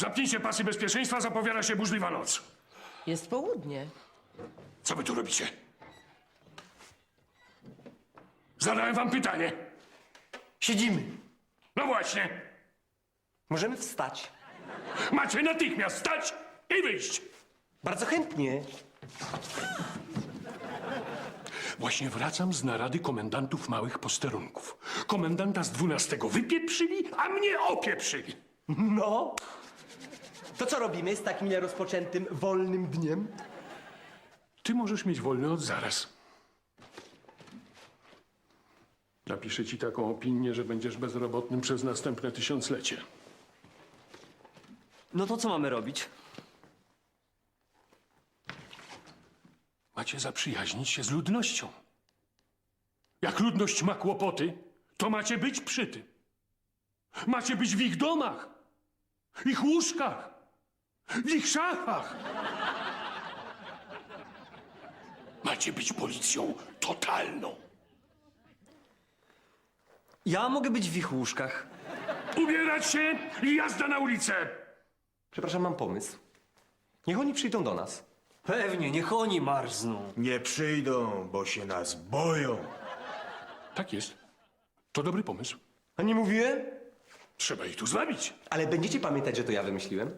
Zapnijcie pasy bezpieczeństwa, zapowiada się burzliwa noc. Jest południe. Co wy tu robicie? Zadałem wam pytanie. Siedzimy. No właśnie. Możemy wstać. Macie natychmiast stać i wyjść. Bardzo chętnie. Właśnie wracam z narady komendantów małych posterunków. Komendanta z 12 wypieprzyli, a mnie opieprzyli. No. To co robimy z takim nierozpoczętym, wolnym dniem? Ty możesz mieć wolny od zaraz. Napiszę ci taką opinię, że będziesz bezrobotnym przez następne tysiąclecie. No to co mamy robić? Macie zaprzyjaźnić się z ludnością. Jak ludność ma kłopoty, to macie być przy tym. Macie być w ich domach, ich łóżkach, w ich szafach. Macie być policją totalną. Ja mogę być w ich łóżkach. Ubierać się i jazda na ulicę. Przepraszam, mam pomysł. Niech oni przyjdą do nas. Pewnie, niech oni marzną. Nie przyjdą, bo się nas boją. Tak jest. To dobry pomysł. A nie mówiłem? Trzeba ich tu zwabić. Ale będziecie pamiętać, że to ja wymyśliłem?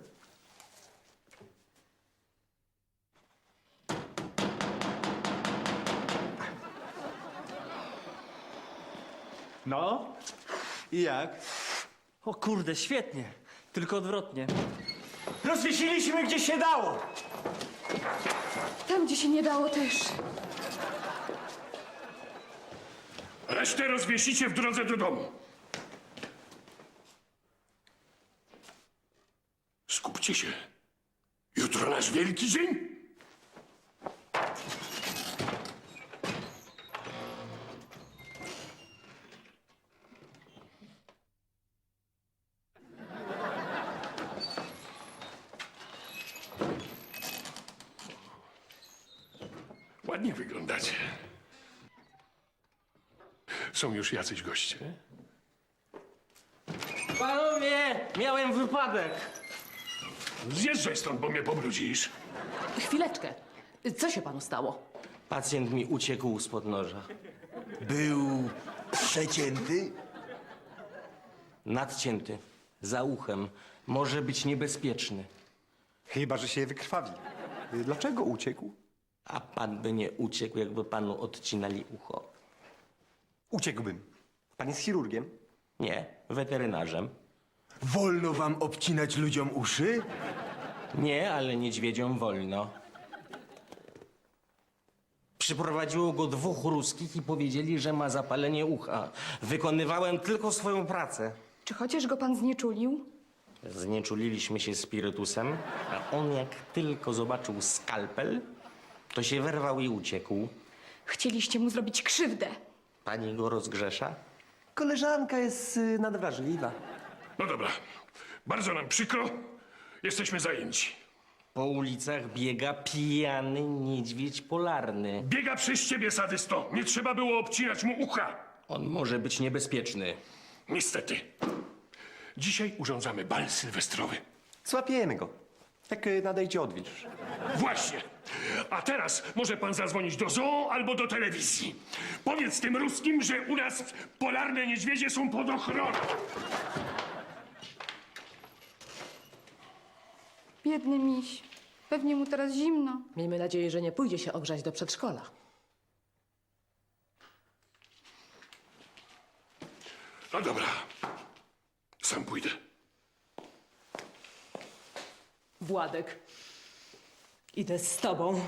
No? I jak? O kurde, świetnie. Tylko odwrotnie. Rozwiesiliśmy gdzie się dało! Tam, gdzie się nie dało też. Resztę rozwiesicie w drodze do domu. Skupcie się. Jutro nasz wielki dzień. Są już jacyś goście? Panowie, miałem wypadek. Zjeżdżaj stąd, bo mnie pobrudzisz. Chwileczkę. Co się panu stało? Pacjent mi uciekł spod noża. Był przecięty? Nadcięty. Za uchem. Może być niebezpieczny. Chyba, że się wykrwawi. Dlaczego uciekł? A pan by nie uciekł, jakby panu odcinali ucho. Uciekłbym. Pan jest chirurgiem? Nie, weterynarzem. Wolno wam obcinać ludziom uszy? Nie, ale niedźwiedziom wolno. Przyprowadziło go dwóch ruskich i powiedzieli, że ma zapalenie ucha. Wykonywałem tylko swoją pracę. Czy chociaż go pan znieczulił? Znieczuliliśmy się spirytusem, a on jak tylko zobaczył skalpel, to się wyrwał i uciekł. Chcieliście mu zrobić krzywdę. Pani go rozgrzesza? Koleżanka jest y, nadwrażliwa. No dobra, bardzo nam przykro. Jesteśmy zajęci. Po ulicach biega pijany niedźwiedź polarny. Biega przez ciebie, sadysto. Nie trzeba było obcinać mu ucha. On może być niebezpieczny. Niestety. Dzisiaj urządzamy bal sylwestrowy. Złapiemy go. Jak y, nadejdzie odwilż. Właśnie. A teraz może pan zadzwonić do zoo albo do telewizji. Powiedz tym ruskim, że u nas polarne niedźwiedzie są pod ochroną. Biedny miś. Pewnie mu teraz zimno. Miejmy nadzieję, że nie pójdzie się ogrzać do przedszkola. No dobra. Sam pójdę. Władek. Idę z tobą.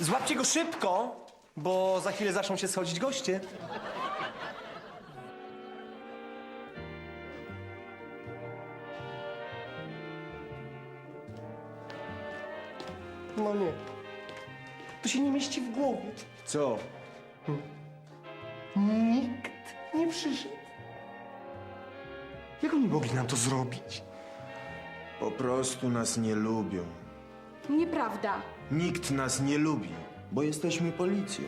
Złapcie go szybko, bo za chwilę zaczną się schodzić goście. No nie. To się nie mieści w głowie. Co? Nikt nie przyszedł. Jak oni mogli nam to zrobić? Po prostu nas nie lubią. Nieprawda. Nikt nas nie lubi, bo jesteśmy policją.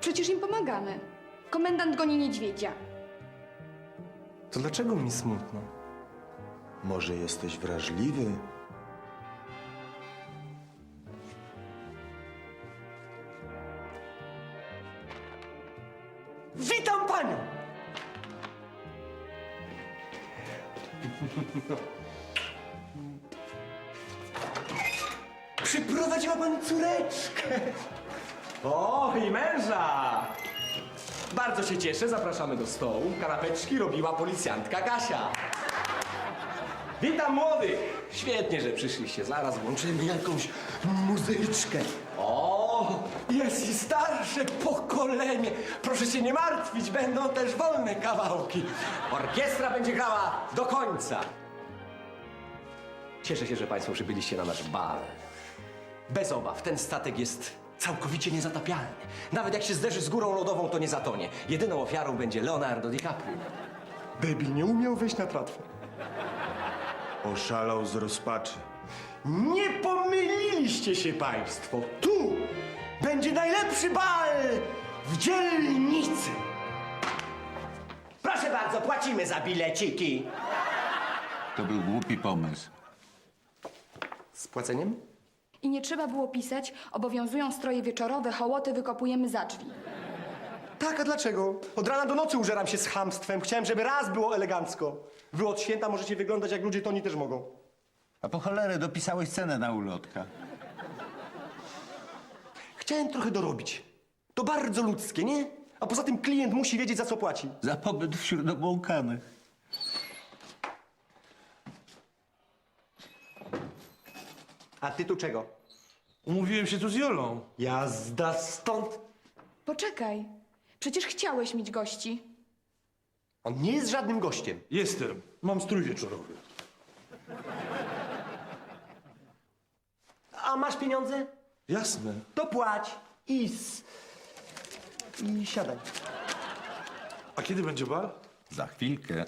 Przecież im pomagamy. Komendant goni niedźwiedzia. To dlaczego mi smutno? Może jesteś wrażliwy? Witam panią! Przyprowadziła pani córeczkę. O, i męża! Bardzo się cieszę, zapraszamy do stołu. Kanapeczki robiła policjantka Kasia. Witam młodych! Świetnie, że przyszliście. Zaraz włączymy jakąś muzyczkę. O, jest i starsze pokolenie. Proszę się nie martwić, będą też wolne kawałki. Orkiestra będzie grała do końca. Cieszę się, że Państwo przybyliście na nasz bal. Bez obaw, ten statek jest całkowicie niezatapialny. Nawet jak się zderzy z górą lodową, to nie zatonie. Jedyną ofiarą będzie Leonardo DiCaprio. Debil nie umiał wejść na tratwę. Oszalał z rozpaczy. Nie pomyliliście się państwo. Tu będzie najlepszy bal w dzielnicy. Proszę bardzo, płacimy za bileciki. To był głupi pomysł. Z płaceniem? I nie trzeba było pisać, obowiązują stroje wieczorowe, hołoty wykopujemy za drzwi. Tak, a dlaczego? Od rana do nocy użeram się z chamstwem. Chciałem, żeby raz było elegancko. Wy od święta możecie wyglądać jak ludzie, to oni też mogą. A po cholerę dopisałeś cenę na ulotka. Chciałem trochę dorobić. To bardzo ludzkie, nie? A poza tym klient musi wiedzieć, za co płaci. Za pobyt wśród obłąkanych. A ty tu czego? Umówiłem się tu z Jolą. Jazda stąd. Poczekaj, przecież chciałeś mieć gości. On nie jest żadnym gościem. Jestem. Mam strój wieczorowy. A masz pieniądze? Jasne. To płać i s... i siadaj. A kiedy będzie bal? Za chwilkę.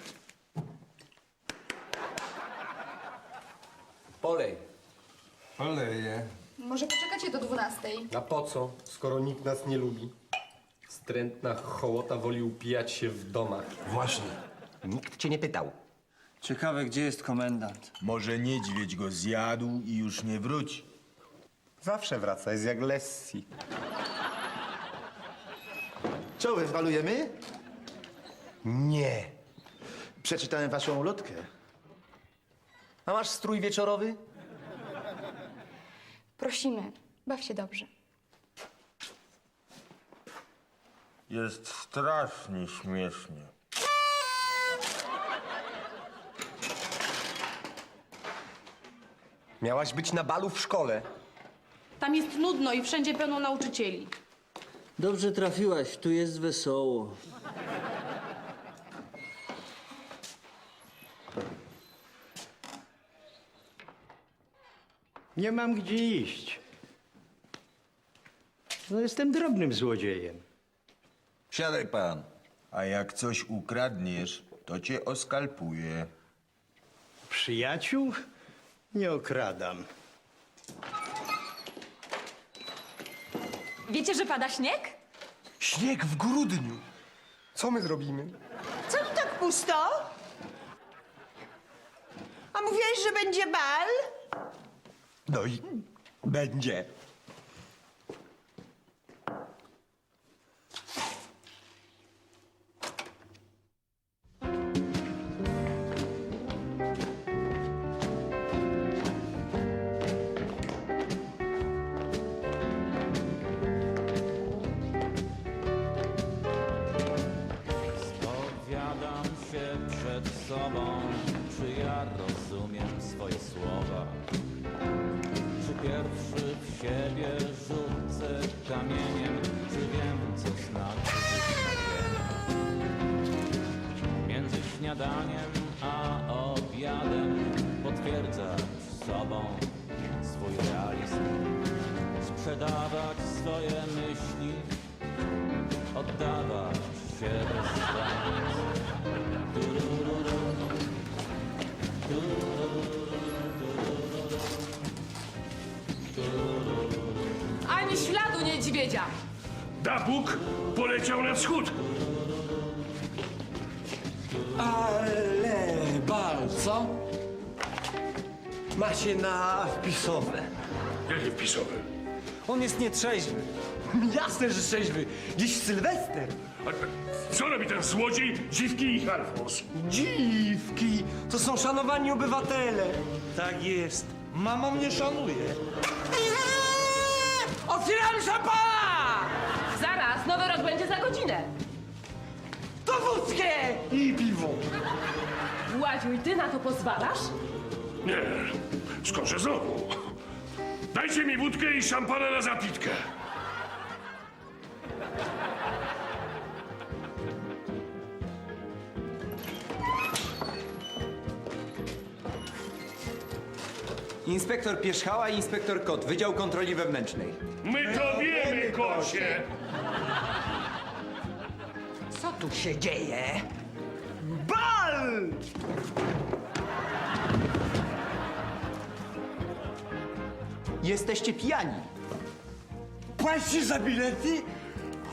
Oleje. Może poczekacie do dwunastej? A po co, skoro nikt nas nie lubi? Strętna hołota woli upijać się w domach. Właśnie. Nikt cię nie pytał. Ciekawe, gdzie jest komendant. Może niedźwiedź go zjadł i już nie wróci. Zawsze wraca, jest jak Lessi. Co, wyzwalujemy? Nie. Przeczytałem waszą ulotkę. A masz strój wieczorowy? Prosimy, baw się dobrze. Jest strasznie śmiesznie. Miałaś być na balu w szkole. Tam jest nudno i wszędzie pełno nauczycieli. Dobrze trafiłaś, tu jest wesoło. Nie mam gdzie iść. No jestem drobnym złodziejem. Siadaj pan. A jak coś ukradniesz, to cię oskalpuje. Przyjaciół nie okradam. Wiecie, że pada śnieg? Śnieg w grudniu. Co my zrobimy? Co tu tak pusto? A mówiłeś, że będzie bal? No Dapuk poleciał na wschód. Ale bal, co? Macie na wpisowe. Jakie wpisowe? On jest nietrzeźwy. Jasne, że trzeźwy. Dziś Sylwester. A co robi ten złodziej, dziwki i harfos? Dziwki, to są szanowani obywatele. Tak jest. Mama mnie szanuje. Otwieramy szampana! Będzie za godzinę. To wódkę i piwo. Władziu, i ty na to pozwalasz? Nie, skądże znowu? Dajcie mi wódkę i szampana na zapitkę. Inspektor Pierzchała i inspektor Kot, Wydział Kontroli Wewnętrznej. My to wiemy, kocie. Co tu się dzieje? Bal! Jesteście pijani. Płacicie za bilety?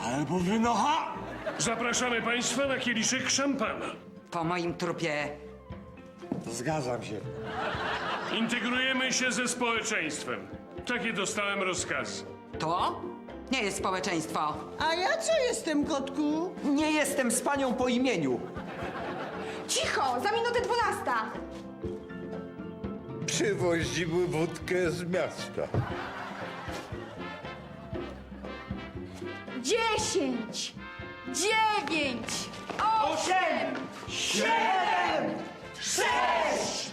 Albo wynocha? Zapraszamy państwa na kieliszek szampana. Po moim trupie. Zgadzam się. Integrujemy się ze społeczeństwem. Takie dostałem rozkazy. To? Nie jest społeczeństwo. A ja co jestem, kotku? Nie jestem z panią po imieniu. Cicho, za minutę dwunasta. Przywozimy wódkę z miasta. Dziesięć, dziewięć, osiem, siedem, sześć,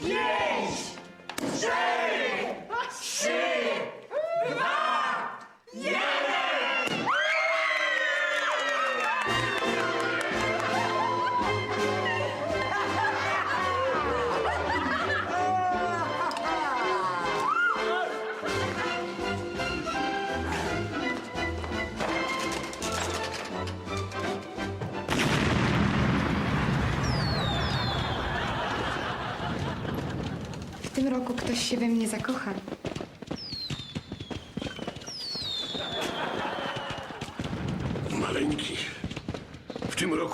pięć, cztery, trzy, dwa. W tym roku ktoś się we mnie zakocha.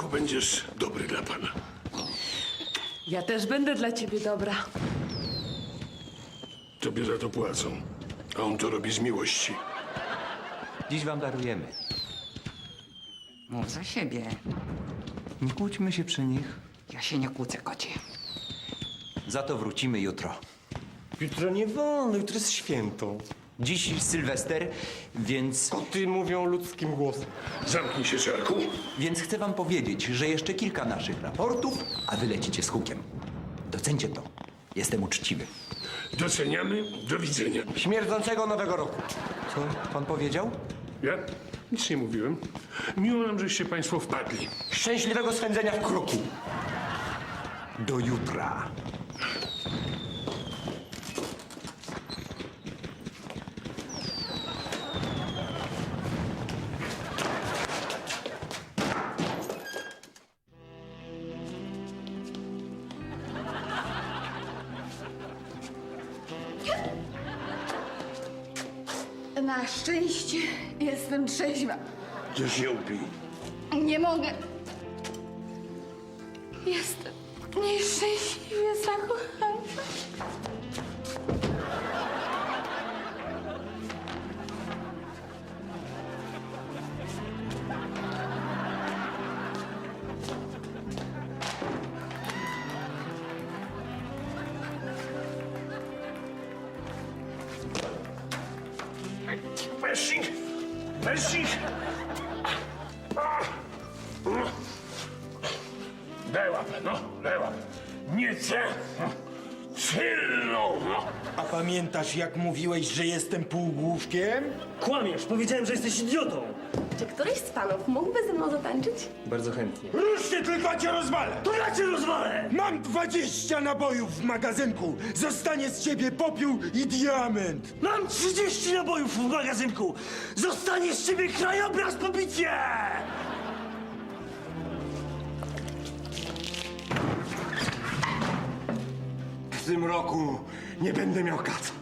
Będziesz dobry dla pana. Ja też będę dla ciebie dobra. Tobie za to płacą, a on to robi z miłości. Dziś wam darujemy. Mów za siebie. Nie kłóćmy się przy nich. Ja się nie kłócę, kocie. Za to wrócimy jutro. Jutro nie wolno, jutro jest święto. Dziś Sylwester, więc, Koty mówią ludzkim głosem. Zamknij się, Czarku. więc chcę wam powiedzieć, że jeszcze kilka naszych raportów, a wy lecicie z hukiem. Docencie to. Jestem uczciwy. Doceniamy. Do widzenia. Śmierdzącego nowego roku. Co pan powiedział? Ja nic nie mówiłem. Miło nam, żeście państwo wpadli. Szczęśliwego spędzenia w kruku. Do jutra. Trzeźwa. To się upij. Nie mogę. Jestem nieszczęśliwie Weź ich! Daj łapę, no, daj łapę. Nie chcę. Silną, no. A pamiętasz, jak mówiłeś, że jestem półgłówkiem? Kłamiesz, powiedziałem, że jesteś idiotą. Któryś z panów mógłby ze mną zatańczyć? Bardzo chętnie. Ruszcie, tylko cię rozwalę! To ja cię rozwalę! Mam 20 nabojów w magazynku! Zostanie z ciebie popiół i diament! Mam 30 nabojów w magazynku! Zostanie z ciebie krajobraz po bicie! W tym roku nie będę miał kaca.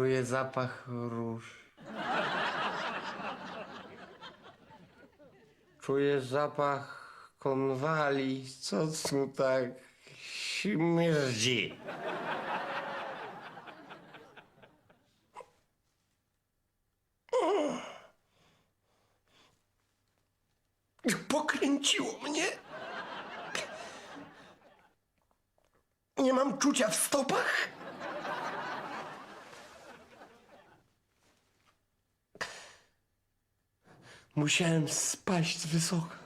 Czuję zapach róż. Czuję zapach konwali. Co tu tak śmierdzi? Pokręciło mnie. Nie mam czucia w stopach. Musiałem spaść z wysoka.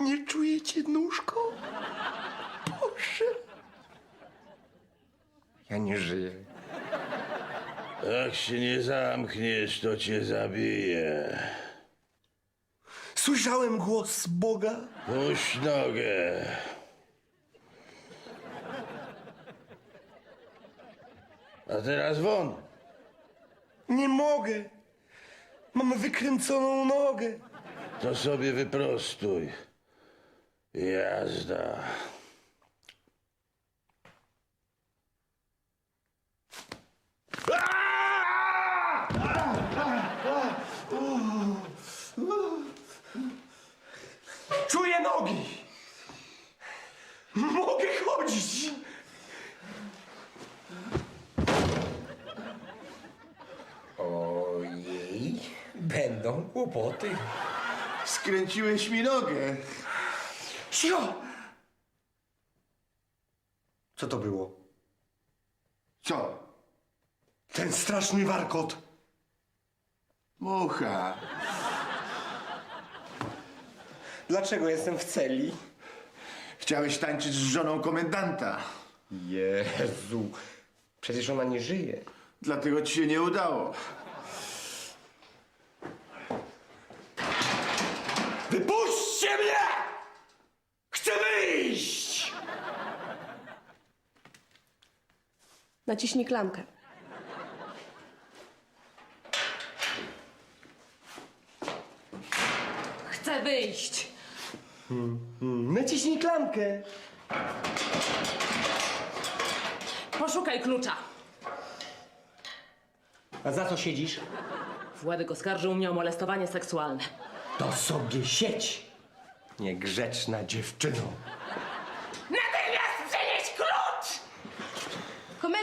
Nie czujecie nóżko? Boże. Ja nie żyję. Jak się nie zamkniesz, to cię zabiję. Słyszałem głos Boga. Puść nogę. A teraz won. Nie mogę. Mam wykręconą nogę. To sobie wyprostuj. Jazda. Czuję nogi. Mogę chodzić. Ojej, będą kłopoty. Skręciłeś mi nogę. Co to było? Co? Ten straszny warkot. Mucha. Dlaczego jestem w celi? Chciałeś tańczyć z żoną komendanta. Jezu, przecież ona nie żyje. Dlatego ci się nie udało. Wypuśćcie mnie! Chcę wyjść! Naciśnij klamkę. Chcę wyjść. Naciśnij klamkę. Poszukaj klucza. A za co siedzisz? Władek oskarżył mnie o molestowanie seksualne. To sobie sieć. Niegrzeczna dziewczyno.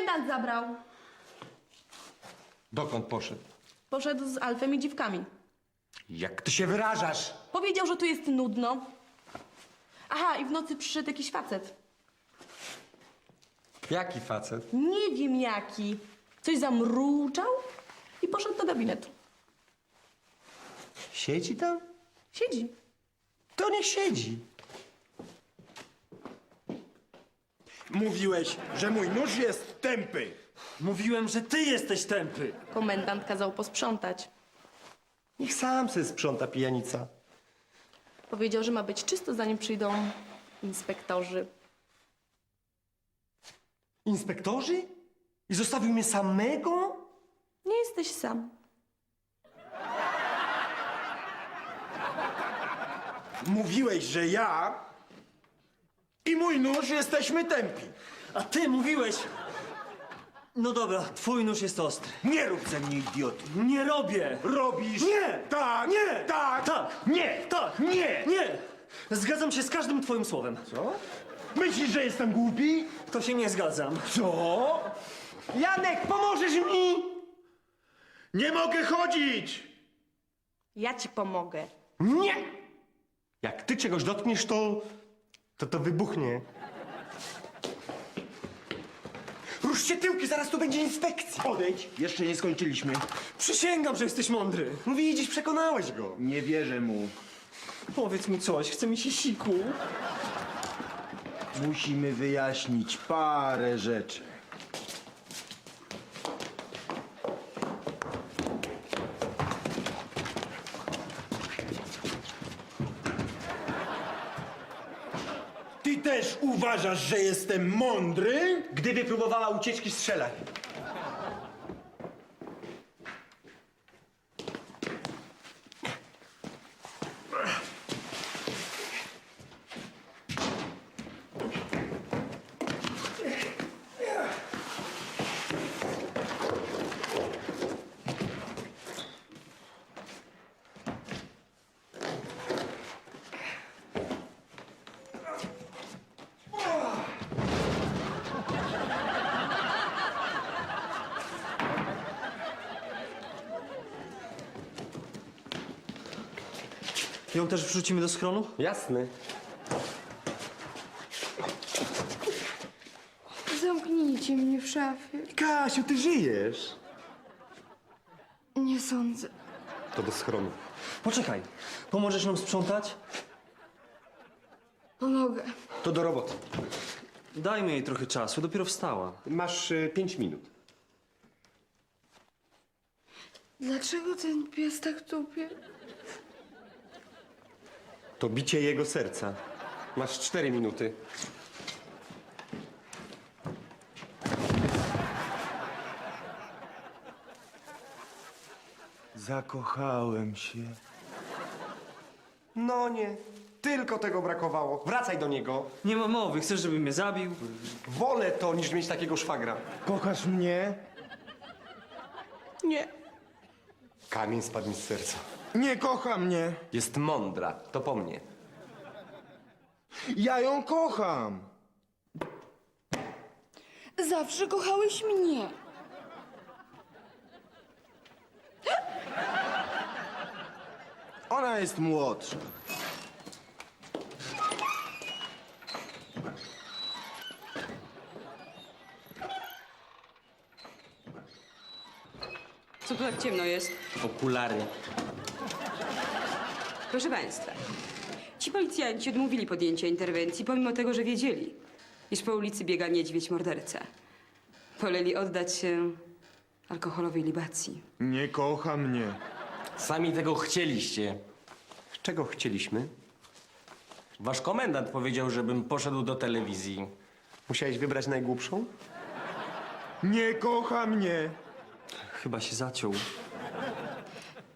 Komendant zabrał. Dokąd poszedł? Poszedł z Alfem i dziwkami. Jak ty się wyrażasz? Powiedział, że tu jest nudno. Aha, i w nocy przyszedł jakiś facet. Jaki facet? Nie wiem jaki. Coś zamruczał i poszedł do gabinetu. Siedzi tam? Siedzi. To nie siedzi. Mówiłeś, że mój nóż jest tępy. Mówiłem, że ty jesteś tępy. Komendant kazał posprzątać. Niech sam se sprząta pijanica. Powiedział, że ma być czysto, zanim przyjdą inspektorzy. Inspektorzy? I zostawił mnie samego? Nie jesteś sam. Mówiłeś, że ja i mój nóż jesteśmy tępi. A ty mówiłeś... No dobra, twój nóż jest ostry. Nie rób ze mnie idioty. Nie robię! Robisz. Nie! Tak. Nie! Tak. Tak! Nie. Tak! Nie. Nie! Zgadzam się z każdym twoim słowem. Co? Myślisz, że jestem głupi? To się nie zgadzam. Co? Janek, pomożesz mi? Nie mogę chodzić. Ja ci pomogę. Nie! Jak ty czegoś dotkniesz, to... to to wybuchnie. Ruszcie tyłki, zaraz tu będzie inspekcja. Odejdź, jeszcze nie skończyliśmy. Przysięgam, że jesteś mądry. No widzisz, przekonałeś go. Nie wierzę mu. Powiedz mi coś, chce mi się siku. Musimy wyjaśnić parę rzeczy. Też uważasz, że jestem mądry? Gdyby próbowała ucieczki, strzelaj. Ją też wrzucimy do schronu? Jasny. Zamknijcie mnie w szafie. Kasiu, ty żyjesz. Nie sądzę. To do schronu. Poczekaj, pomożesz nam sprzątać? Pomogę. To do roboty. Dajmy jej trochę czasu, dopiero wstała. Masz y, pięć minut. Dlaczego ten pies tak tupie? To bicie jego serca. Masz cztery minuty. Zakochałem się. No nie. Tylko tego brakowało. Wracaj do niego. Nie ma mowy, chcesz, żebym mnie zabił? Wolę to, niż mieć takiego szwagra. Kochasz mnie? Nie. Kamień spadł mi z serca. Nie kocha mnie. Jest mądra. To po mnie. Ja ją kocham. Zawsze kochałeś mnie. Ona jest młodsza. Co tu tak ciemno jest? Okularnie. Proszę państwa, ci policjanci odmówili podjęcia interwencji, pomimo tego, że wiedzieli, iż po ulicy biega niedźwiedź morderca. Woleli oddać się alkoholowej libacji. Nie kocha mnie. Sami tego chcieliście. Czego chcieliśmy? Wasz komendant powiedział, żebym poszedł do telewizji. Musiałeś wybrać najgłupszą? Nie kocha mnie. Chyba się zaciął.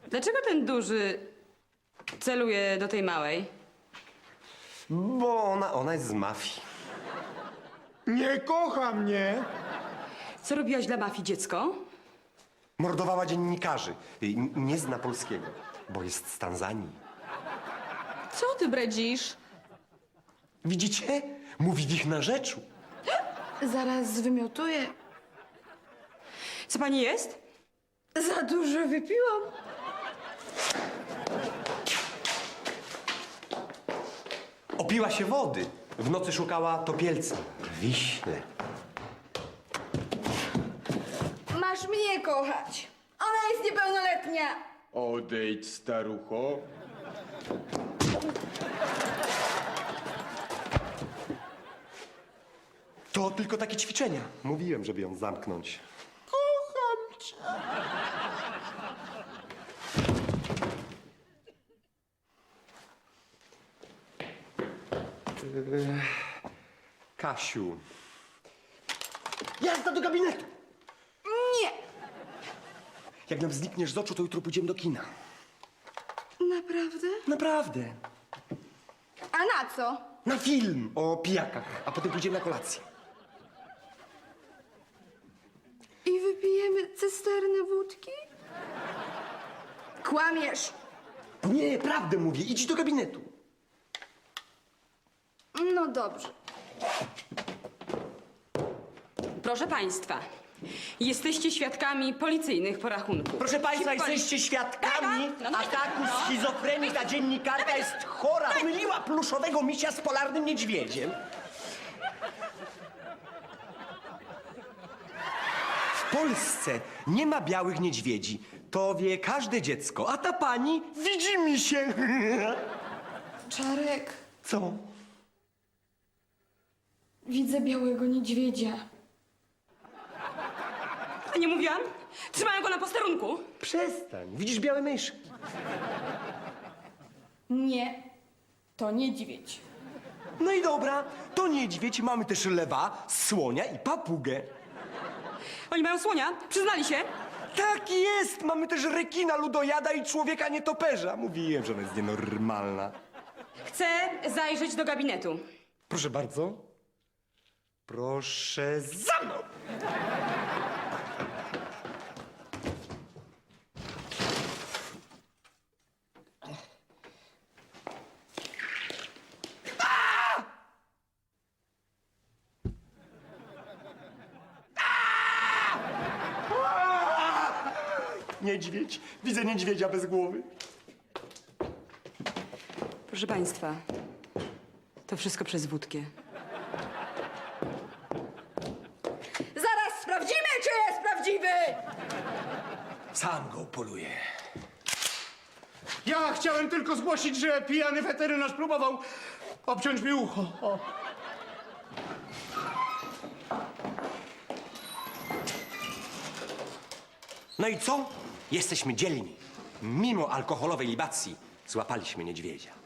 Dlaczego ten duży celuje do tej małej? Bo ona, ona jest z mafii. Nie kocha mnie. Co robiłaś dla mafii, dziecko? Mordowała dziennikarzy. Y, n- Nie zna polskiego, bo jest z Tanzanii. Co ty bredzisz? Widzicie? Mówi w ich narzeczu. Zaraz zwymiotuję. Co pani jest? Za dużo wypiłam. Opiła się wody. W nocy szukała topielca. W Wiśle. Masz mnie kochać. Ona jest niepełnoletnia. Odejdź, starucho. To tylko takie ćwiczenia. Mówiłem, żeby ją zamknąć. Kocham cię. Kasiu. Jazda do gabinetu! Nie. Jak nam znikniesz z oczu, to jutro pójdziemy do kina. Naprawdę? Naprawdę. A na co? Na film o pijakach, a potem pójdziemy na kolację. I wypijemy cysternę wódki? Kłamiesz. Nie, prawdę mówię. Idź do gabinetu. No dobrze. Proszę państwa, jesteście świadkami policyjnych porachunków. Proszę Państwa, poli- jesteście świadkami no, no, ataku no. schizofrenii. Ta dziennikarka jest chora. Myliła pluszowego misia z polarnym niedźwiedziem. W Polsce nie ma białych niedźwiedzi. To wie każde dziecko. A ta pani widzi mi się. Czarek, Co? Widzę białego niedźwiedzia. A nie mówiłam? Trzymają go na posterunku. Przestań. Widzisz białe myszki. Nie, to niedźwiedź. No i dobra, to niedźwiedź. Mamy też lewa, słonia i papugę. Oni mają słonia, przyznali się. Tak jest! Mamy też rekina, ludojada i człowieka nietoperza. Mówiłem, że ona jest nienormalna. Chcę zajrzeć do gabinetu. Proszę bardzo. Proszę za mną! Niedźwiedź. Widzę niedźwiedzia bez głowy. Proszę państwa, to wszystko przez wódkę. Zaraz sprawdzimy, czy jest prawdziwy! Sam go poluję. Ja chciałem tylko zgłosić, że pijany weterynarz próbował obciąć mi ucho. O. No i co? Jesteśmy dzielni. Mimo alkoholowej libacji złapaliśmy niedźwiedzia.